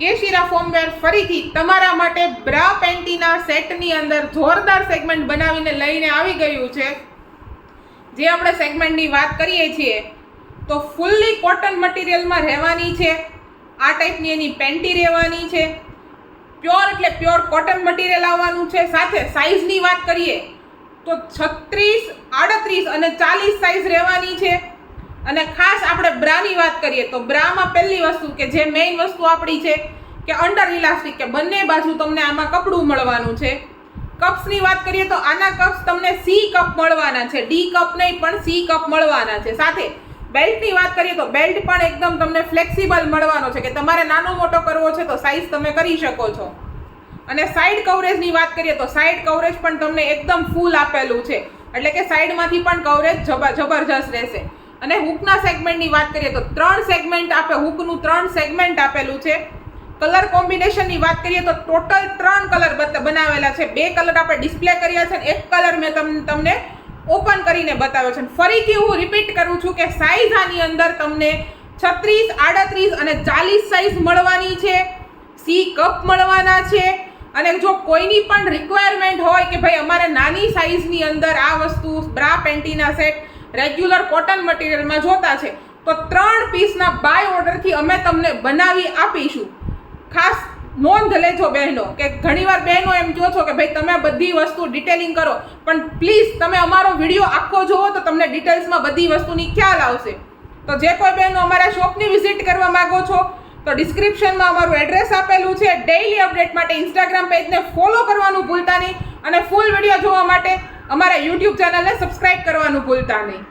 કેશિરા ફોર્મવેર ફરીથી તમારા માટે બ્રા પેન્ટીના સેટની અંદર જોરદાર સેગમેન્ટ બનાવીને લઈને આવી ગયું છે. જે આપણે સેગમેન્ટની વાત કરીએ છીએ, તો ફૂલ્લી કોટન મટીરિયલમાં રહેવાની છે. આ ટાઈપની એની પેન્ટી રહેવાની છે. પ્યોર એટલે પ્યોર કોટન મટીરિયલ આવવાનું છે. સાથે સાઇઝની વાત કરીએ, તો છત્રીસ, આડત્રીસ અને ચાલીસ સાઇઝ રહેવાની છે. અને ખાસ આપણે બ્રાની વાત કરીએ તો બ્રામાં પહેલી વસ્તુ કે જે મેઇન વસ્તુ આપણી છે કે અંડર ઇલાસ્ટિક કે બંને બાજુ તમને આમાં કપડું મળવાનું છે. કપ્સની વાત કરીએ તો આના કપ્સ તમને સી કપ મળવાના છે. ડી કપ નહીં, પણ સી કપ મળવાના છે. સાથે બેલ્ટની વાત કરીએ તો બેલ્ટ પણ એકદમ તમને ફ્લેક્સિબલ મળવાનો છે કે તમારે નાનો મોટો કરવો છે તો સાઇઝ તમે કરી શકો છો. અને સાઈડ કવરેજની વાત કરીએ તો સાઈડ કવરેજ પણ તમને એકદમ ફૂલ આપેલું છે. એટલે કે સાઈડમાંથી પણ કવરેજ જબરજસ્ત રહેશે. અને હુકના સેગમેન્ટની વાત કરીએ તો ત્રણ સેગમેન્ટ આપે હુકનું ત્રણ સેગમેન્ટ આપેલું છે. કલર કોમ્બિનેશનની વાત કરીએ તો ટોટલ ત્રણ કલર બનાવેલા છે. બે કલર આપણે ડિસ્પ્લે કર્યા છે એક કલર મેં તમને તમને ઓપન કરીને બતાવ્યો છે. ફરીથી હું રિપીટ કરું છું કે સાઈઝ આની અંદર તમને છત્રીસ, આડત્રીસ અને ચાલીસ સાઈઝ મળવાની છે. સી કપ મળવાના છે. અને જો કોઈની પણ રિક્વાયરમેન્ટ હોય કે ભાઈ અમારે નાની સાઈઝની અંદર આ વસ્તુ બ્રા પેન્ટીના સેટ રેગ્યુલર કોટન મટીરિયલમાં જોતા છે. તો ત્રણ પીસના બાય ઓર્ડરથી અમે તમને બનાવી આપીશું. ખાસ નોંધ લેજો બહેનો, કે ઘણીવાર બહેનો એમ કહો છો કે ભાઈ, તમે બધી વસ્તુ ડિટેલિંગ કરો. પણ પ્લીઝ તમે અમારો વીડિયો આખો જુઓ તો તમને ડિટેલ્સમાં બધી વસ્તુની ખ્યાલ આવશે. તો જે કોઈ બહેનો અમારા શોપની વિઝિટ કરવા માંગો છો, તો ડિસ્ક્રિપ્શનમાં અમારું એડ્રેસ આપેલું છે. ડેઈલી અપડેટ માટે ઇન્સ્ટાગ્રામ પેજને ફોલો કરવાનું ભૂલતા નહીં. અને ફૂલ વીડિયો જોવા માટે અમારા યુટ્યુબ ચેનલને સબસ્ક્રાઈબ કરવાનું ભૂલતા નહીં.